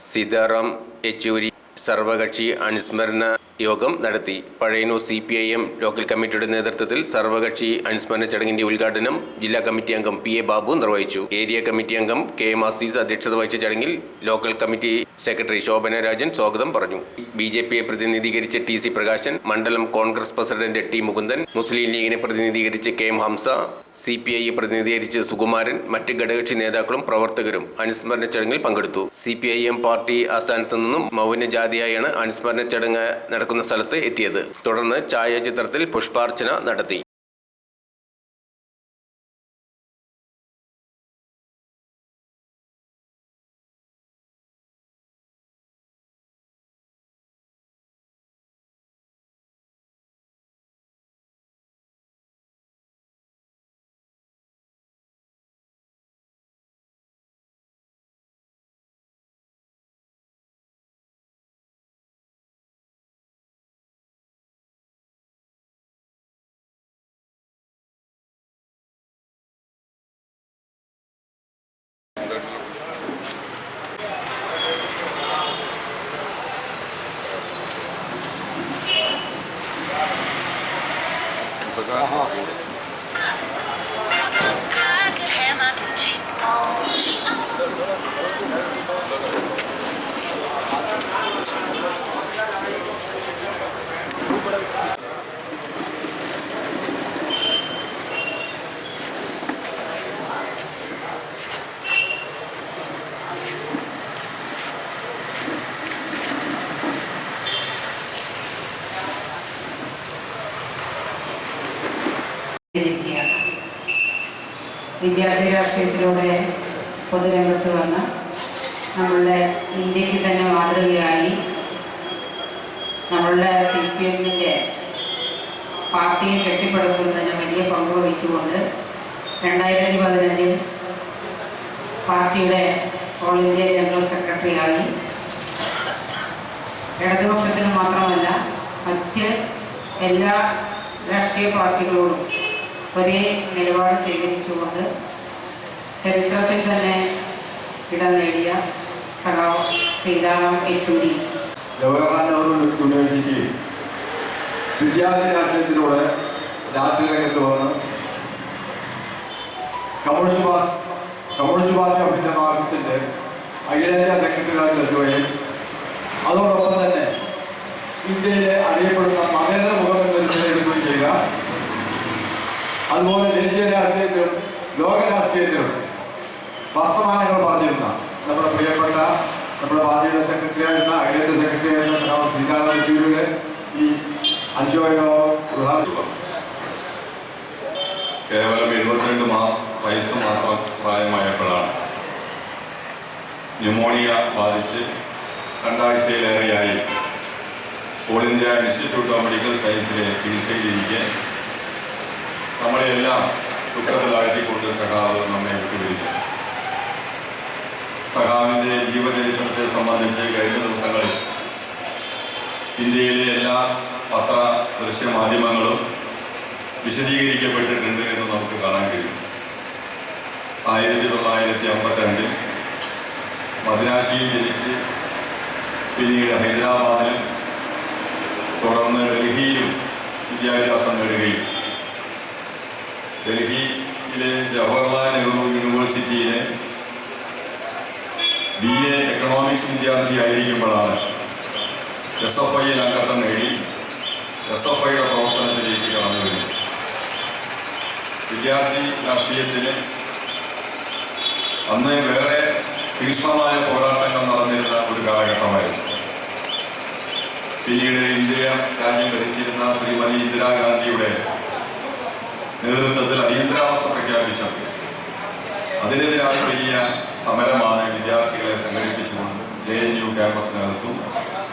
സീതാറാം യെച്ചൂരി സർവകക്ഷി അനുസ്മരണ യോഗം നടത്തി. Pazhayannur C P I M local കമ്മിറ്റിയുടെ നേതൃത്വത്തിൽ സർവകക്ഷി അനുസ്മരണ ചടങ്ങിന്റെ ഉദ്ഘാടനം ജില്ലാ കമ്മിറ്റി അംഗം പി എ ബാബു നിർവഹിച്ചു. ഏരിയ കമ്മിറ്റി അംഗം കെ എം അസീസ് അധ്യക്ഷത വഹിച്ച ചടങ്ങിൽ local committee secretary Shobhana Rajan സ്വാഗതം പറഞ്ഞു. ബി ജെ പിയെ പ്രതിനിധീകരിച്ച് ടി സി പ്രകാശൻ മണ്ഡലം Congress president T Mukundan Muslim ലീഗിനെ പ്രതിനിധീകരിച്ച് K M Hamsa C P I പ്രതിനിധീകരിച്ച് സുകുമാരൻ മറ്റ് ഘടകകക്ഷി നേതാക്കളും പ്രവർത്തകരും അനുസ്മരണ ചടങ്ങിൽ പങ്കെടുത്തു. C P I M party ആസ്ഥാനത്ത് നിന്നും മൗനജാതിയായാണ് അനുസ്മരണ ചടങ്ങ് നടക്കുന്ന സ്ഥലത്ത് എത്തിയത്. തുടർന്ന് ഛായാചിത്രത്തിൽ പുഷ്പാർച്ചന നടത്തി. 对。好 ഇരിക്കുകയാണ്. വിദ്യാർത്ഥി രാഷ്ട്രീയത്തിലൂടെ പൊതുരംഗത്ത് വന്ന് നമ്മളുടെ ഇന്ത്യയ്ക്ക് തന്നെ മാതൃകയായി നമ്മളുടെ സി പി എമ്മിന്റെ പാർട്ടിയെ കെട്ടിപ്പടുക്കുന്നതിന് വലിയ പങ്ക് വഹിച്ചുകൊണ്ട് രണ്ടായിരത്തി പതിനഞ്ചിൽ പാർട്ടിയുടെ ഓൾ ഇന്ത്യ ജനറൽ സെക്രട്ടറിയായി. ഇടതുപക്ഷത്തിന് മാത്രമല്ല മറ്റ് എല്ലാ രാഷ്ട്രീയ പാർട്ടികളോടും ഒരേ നിലപാട് സ്വീകരിച്ചുകൊണ്ട് ചരിത്രത്തിൽ തന്നെ ഇടം നേടിയ സഖാവ് സീതാറാം യെച്ചൂരി. ജവഹർലാൽ നെഹ്റു യൂണിവേഴ്സിറ്റി വിദ്യാർത്ഥി രാഷ്ട്രീയത്തിലൂടെ രാഷ്ട്രീയ രംഗത്ത് വന്ന് communist party communist party of India മാർക്സിന്റെ അഖിലേന്ത്യാ സെക്രട്ടറിയായി എത്തുകയും പ്രിയപ്പെട്ട നമ്മുടെ പാർട്ടിയുടെ സെക്രട്ടറി ആയിരുന്ന അഖിലേന്ത്യാ സെക്രട്ടറി ആയിരുന്ന ശ്രീകാന്ത് യെച്ചൂരിയുടെ ഈ ഉദ്ഘാടനം. കേവലം എഴുപത്തിരണ്ട് മാ വയസ്സ് മാത്രം പ്രായമായപ്പോഴാണ് ന്യൂമോണിയ ബാധിച്ച് രണ്ടാഴ്ചയിലേറെയായി all India institute of medical സയൻസിലെ ചികിത്സയിലിരിക്കെ നമ്മളെല്ലാം ദുഃഖത്തിലാഴ്ത്തിക്കൊണ്ട് സഹാവ് നമ്മെ സഖാവിന്റെ ജീവചരിത്രത്തെ സംബന്ധിച്ച് കഴിഞ്ഞ ദിവസങ്ങളിൽ ഇന്ത്യയിലെ എല്ലാ പത്ര ദൃശ്യമാധ്യമങ്ങളും വിശദീകരിക്കപ്പെട്ടിട്ടുണ്ട് എന്ന് നമുക്ക് കാണാൻ കഴിയും. ആയിരത്തി തൊള്ളായിരത്തി അമ്പത്തിരണ്ടിൽ മദ്രാശിയിൽ ജനിച്ച് പിന്നീട് ഹൈദരാബാദിലും തുടർന്ന് ഡൽഹിയിലും വിദ്യാഭ്യാസം നേടുകയും ഡൽഹിയിലെ ജവഹർലാൽ നെഹ്റു യൂണിവേഴ്സിറ്റിയിലെ ബി എ എക്കണോമിക്സ് വിദ്യാർത്ഥിയായിരിക്കുമ്പോഴാണ് എസ് എഫ് ഐയിൽ അംഗത്വം നേടി എസ് എഫ് ഐയുടെ പ്രവർത്തനത്തിലേക്ക് കടന്നു വരുന്നത്. വിദ്യാർത്ഥി രാഷ്ട്രീയത്തിന് അന്ന് വേറെ തീക്ഷ്ണമായ പോരാട്ടങ്ങൾ നടന്നിരുന്ന ഒരു കാലഘട്ടമായിരുന്നു. പിന്നീട് ഇന്ത്യ രാജ്യം ഭരിച്ചിരുന്ന ശ്രീമതി ഇന്ദിരാഗാന്ധിയുടെ നേതൃത്വത്തിൽ അടിയന്തരാവസ്ഥ проценту